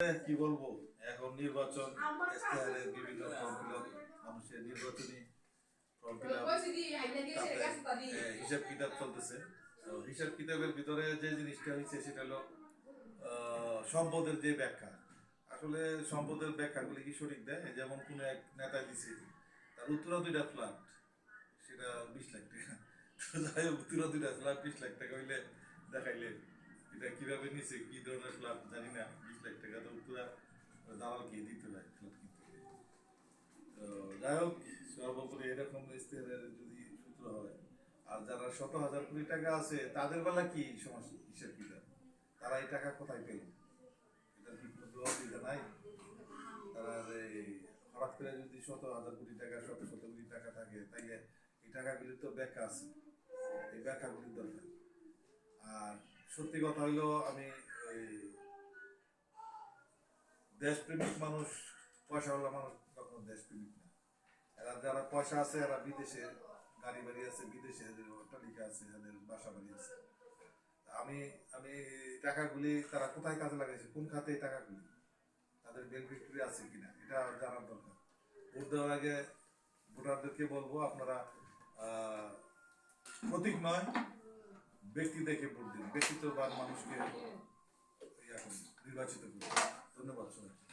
কি বলব? এখন নির্বাচন বিভিন্ন মানুষের নির্বাচনী হিসাব কিতাব চলতেছে। তো হিসাব কিতাবের ভিতরে যে জিনিসটা হয়েছে সেটা হলো সম্পদের যে ব্যাখ্যা। আসলে সম্পদের ব্যাখ্যাগুলি কি সঠিক দেয়? যেমন কোনো এক নেতা দিছে তার উত্তরা দুইটা ফ্ল্যাট সেটা বিশ লাখ টাকা। তো যাই হোক উত্তরা দুইটা ফ্ল্যাট বিশ লাখ টাকা হইলে দেখাইলে এটা কীভাবে নিছে, কি ধরনের ফ্ল্যাট জানি না, বিশ লাখ টাকা তো উত্তরা দালালকে দিতে হয় ফ্ল্যাট কিনতে তো যাই হোক, সর্বোপরি এরকম ইস্তেহারের যদি সূত্র হয়, আর যারা শত হাজার কোটি টাকা আছে, তাদের বেলা কি সমস্যা হিসেব কিতাব? তারা এই টাকা কোথায় পেল? এটার কি কোনো নাই? তারা এই হঠাৎ করে যদি শত হাজার কোটি টাকা, শত শত কোটি টাকা থাকে, তাইলে এই টাকাগুলির তো ব্যাখ্যা আছে। এই ব্যাখ্যাগুলির দরকার। আর সত্যি কথা হইল, আমি ওই দেশপ্রেমিক মানুষ, পয়সাওয়ালা মানুষ কখনো দেশপ্রেমিক না। এরা যারা পয়সা আছে, এরা বিদেশে, গাড়ি বাড়ি আছে বিদেশে, এদের অট্টালিকা আছে, এদের বাসা বাড়ি আছে। আমি আমি টাকাগুলি তারা কোথায় কাজে লাগাইছে, কোন খাতে এই টাকাগুলি? তাদের বেনিফিটরি আছে কিনা, এটা জানার দরকার। ভোট দেওয়ার আগে ভোটারদেরকে বলব, আপনারা প্রতীক নয় ব্যক্তি দেখে ভোট দিন। ব্যক্তিত্ববাদ মানুষকে নির্বাচিত করুন। ধন্যবাদ সবাই